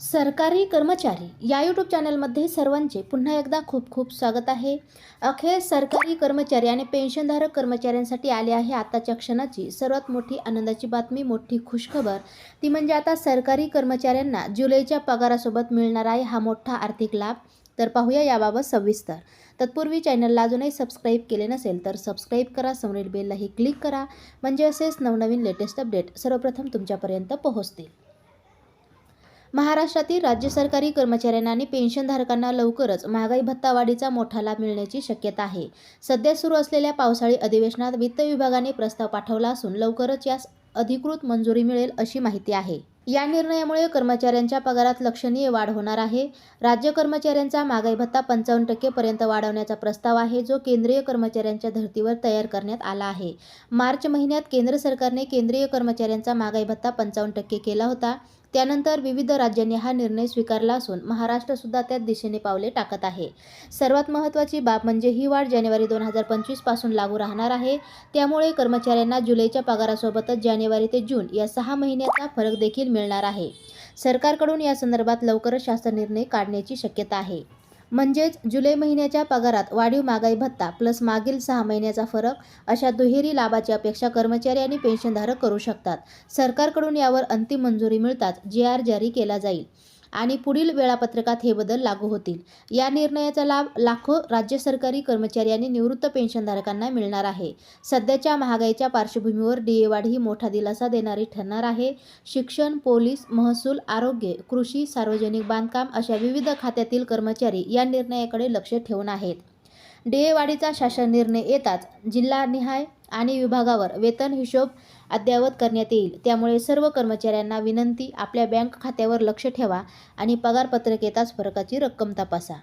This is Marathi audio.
सरकारी कर्मचारी या यूट्यूब चॅनलमध्ये सर्वांचे पुन्हा एकदा खूप खूप स्वागत आहे. अखेर सरकारी कर्मचारी आणि पेन्शनधारक कर्मचाऱ्यांसाठी आली आहे आताच्या क्षणाची सर्वात मोठी आनंदाची बातमी मोठी खुशखबर. ती म्हणजे आता सरकारी कर्मचाऱ्यांना जुलैच्या पगारासोबत मिळणार आहे हा मोठा आर्थिक लाभ. तर पाहूया याबाबत सविस्तर. तत्पूर्वी चॅनलला अजूनही सबस्क्राईब केले नसेल तर सबस्क्राईब करा समोरील बेललाही क्लिक करा. म्हणजे असेच नवनवीन लेटेस्ट अपडेट सर्वप्रथम तुमच्यापर्यंत पोहोचतील. महाराष्ट्रातील राज्य सरकारी कर्मचाऱ्यांना आणि पेन्शनधारकांना लवकरच महागाई भत्ता वाढीचा मोठा लाभ मिळण्याची शक्यता आहे. सध्या सुरू असलेल्या पावसाळी अधिवेशनात वित्त विभागाने प्रस्ताव पाठवला असून लवकरच यास अधिकृत मंजुरी मिळेल अशी माहिती आहे. या निर्णयामुळे कर्मचाऱ्यांच्या पगारात लक्षणीय वाढ होणार आहे. राज्य कर्मचाऱ्यांचा महागाई भत्ता पंचावन्न टक्केपर्यंत वाढवण्याचा प्रस्ताव आहे जो केंद्रीय कर्मचाऱ्यांच्या धर्तीवर तयार करण्यात आला आहे. मार्च महिन्यात केंद्र सरकारने केंद्रीय कर्मचाऱ्यांचा महागाई भत्ता पंचावन्न टक्के केला होता. त्यानंतर विविध राज्यांनी हा निर्णय स्वीकारला असून महाराष्ट्रसुद्धा त्याच दिशेने पावले टाकत आहे. सर्वात महत्त्वाची बाब म्हणजे ही वाढ जानेवारी दोन हजार पंचवीसपासून लागू राहणार आहे. त्यामुळे कर्मचाऱ्यांना जुलैच्या पगारासोबतच जानेवारी ते जून या सहा महिन्याचा फरक देखील मिळणार आहे. सरकारकडून या संदर्भात लवकरच शासन निर्णय काढण्याची शक्यता आहे. म्हणजेच जुलै महिन्याच्या पगारात वाढीव महागाई भत्ता प्लस मागील सहा महिन्याचा फरक अशा दुहेरी लाभाची अपेक्षा कर्मचारी आणि पेन्शनधारक करू शकतात. सरकारकडून यावर अंतिम मंजुरी मिळताच जी आर जारी केला जाईल. आणि पुढील वेळापत्रकात हे बदल लागू होतील. या निर्णयाचा लाभ लाखो राज्य सरकारी कर्मचारी आणि निवृत्त पेन्शनधारकांना मिळणार आहे. सध्याच्या महागाईच्या पार्श्वभूमीवर डीए वाढ ही मोठा दिलासा देणारी ठरणार आहे. शिक्षण पोलीस महसूल आरोग्य कृषी सार्वजनिक बांधकाम अशा विविध खात्यातील कर्मचारी या निर्णयाकडे लक्ष ठेवून आहेत. डीए शासन निर्णय येताच जिल्हानिहाय आणि विभागावर वेतन हिशोब अद्ययावत करण्यात येईल. त्यामुळे सर्व कर्मचाऱ्यांना विनंती आपल्या बँक खात्यावर लक्ष ठेवा आणि पगारपत्रक येताच फरकाची रक्कम तपासा.